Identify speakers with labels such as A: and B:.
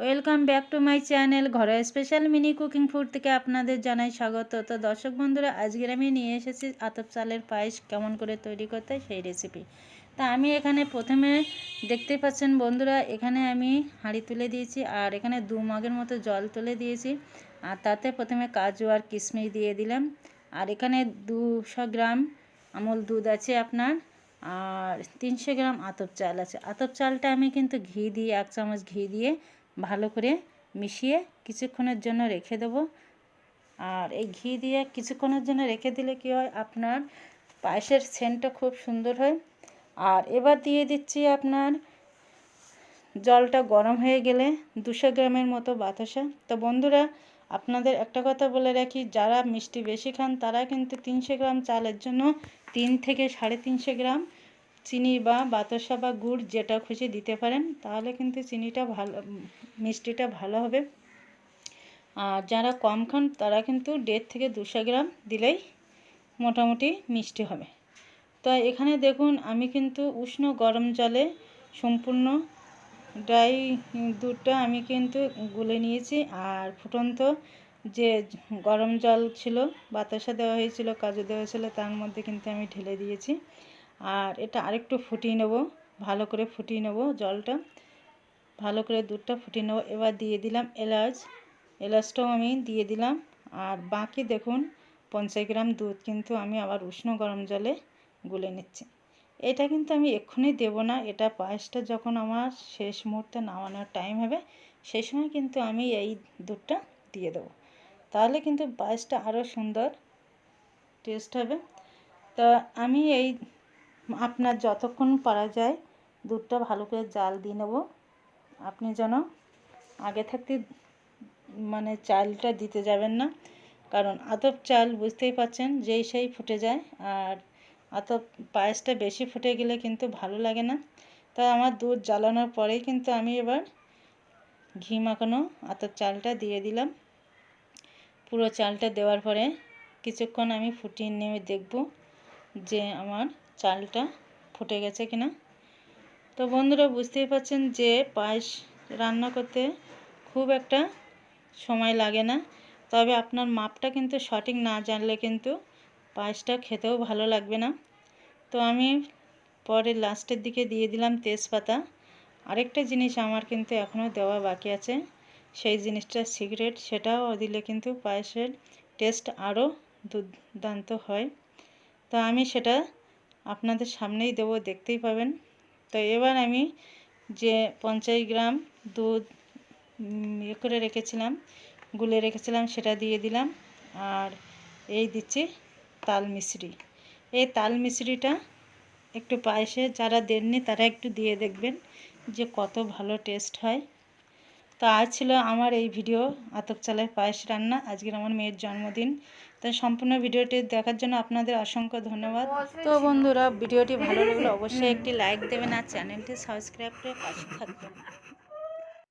A: Welcome back to my channel ঘরে special mini cooking food থেকে আপনাদের জানাই স্বাগত। তো দর্শক বন্ধুরা, আজকের আমি নিয়ে এসেছি আতপ চালের পায়েস কেমন করে তৈরি করতে সেই রেসিপি তা আমি এখানে প্রথমে দেখতে পাচ্ছেন বন্ধুরা, এখানে আমি হাঁড়ি তুলে দিয়েছি আর এখানে দু মগের মতো জল তুলে দিয়েছি। আর তাতে প্রথমে কাজু আর কিশমিশ দিয়ে দিলাম। আর এখানে দুশো গ্রাম আমল দুধ আছে আপনার, আর তিনশো গ্রাম আতপ চাল আছে। আতপ চালটা আমি কিন্তু ঘি দিয়ে, এক চামচ ঘি দিয়ে ভালো করে মিশিয়ে কিছুক্ষণের জন্য রেখে দেবো। আর এই ঘি দিয়ে কিছুক্ষণের জন্য রেখে দিলে কী হয়? আপনার পায়েসের সেন্টটা খুব সুন্দর হয়। আর এবার দিয়ে দিচ্ছি আপনার জলটা গরম হয়ে গেলে দুশো গ্রামের মতো বাতাসা। তো বন্ধুরা, আপনাদের একটা কথা বলে রাখি, যারা মিষ্টি বেশি খান তারা কিন্তু তিনশো গ্রাম চালের জন্য তিন থেকে সাড়ে তিনশো গ্রাম চিনি বা বাতাসা বা গুড় যেটা খুশি দিতে পারেন, তাহলে কিন্তু চিনিটা ভালো, মিষ্টিটা ভালো হবে। আর যারা কম খান, তারা কিন্তু দেড় থেকে দুশো গ্রাম দিলেই মোটামুটি মিষ্টি হবে। তো এখানে দেখুন, আমি কিন্তু উষ্ণ গরম জলে সম্পূর্ণ ড্রাই দুধটা আমি কিন্তু গুলে নিয়েছি। আর ফুটন্ত যে গরম জল ছিল, বাতাসা দেওয়া হয়েছিল, কাজু দেওয়া ছিল তার মধ্যে কিন্তু আমি ঢেলে দিয়েছি। আর এটা আরেকটু ফুটিয়ে নেব, ভালো করে ফুটিয়ে নেব জলটা। ভালো করে দুধটা ফুটিয়ে নেব। এবার দিয়ে দিলাম এলাচ। এলাচটাও আমি দিয়ে দিলাম। আর বাকি দেখুন, পঞ্চাশ গ্রাম দুধ কিন্তু আমি আবার উষ্ণ গরম জলে গুলে নিচ্ছি। এটা কিন্তু আমি এক্ষুনি দেব না। এটা পায়েসটা যখন আমার শেষ মুহূর্তে নামানোর টাইম হবে, সেই সময় কিন্তু আমি এই দুধটা দিয়ে দেবো। তাহলে কিন্তু পায়েসটা আরও সুন্দর টেস্ট হবে। তা আমি এই আপনার যতক্ষণ পারা যায় দুধটা ভালো করে জাল দিয়ে নেব। আপনি যেন আগে থাকতে মানে চালটা দিতে যাবেন না। কারণ আতপ চাল বুঝতেই পাচ্ছেন যেই সেই ফুটে যায় আর আতপ পায়েসটা বেশি ফুটে গেলে কিন্তু ভালো লাগে না। তাই আমার দুধ জ্বালানোর পরেই কিন্তু আমি এবার ঘি মাখানো আতপ চালটা দিয়ে দিলাম। পুরো চালটা দেওয়ার পরে কিছুক্ষণ আমি ফুটিয়ে নেমে দেখব যে আমার চালটা ফুটে গেছে কিনা তো বন্ধুরা বুঝতেই পারছেন যে পায়েস রান্না করতে খুব একটা সময় লাগে না। তবে আপনার মাপটা কিন্তু সঠিক না জানলে কিন্তু পায়েসটা খেতেও ভালো লাগবে না। তো আমি পরে লাস্টের দিকে দিয়ে দিলাম তেজপাতা। আরেকটা জিনিস আমার কিন্তু এখনও দেওয়া বাকি আছে। সেই জিনিসটা সিগারেট, সেটাও দিলে কিন্তু পায়েসের টেস্ট আরও দুর্দান্ত হয়। তো আমি সেটা আপনাদের সামনেই দেবো, দেখতেই পাবেন। তো এবার আমি যে পঞ্চাশ গ্রাম দুধ ইয়ে করে রেখেছিলাম, গুলে রেখেছিলাম সেটা দিয়ে দিলাম। আর এই দিচ্ছি তাল মিশ্রি এই তাল মিশ্রিটা একটু পায়েসে, যারা দেননি তারা একটু দিয়ে দেখবেন যে কত ভালো টেস্ট হয়। তো আজ ছিল আমার এই ভিডিও, আতপ চালের পায়েস রান্না, আজকের আমার মেয়ের জন্মদিন। তো সম্পূর্ণ ভিডিওটি দেখার জন্য আপনাদের অসংখ্য ধন্যবাদ। তো বন্ধুরা, ভিডিওটি ভালো লাগলে অবশ্যই একটি লাইক দেবেন আর চ্যানেলটি সাবস্ক্রাইব করে পাশে থাকবেন।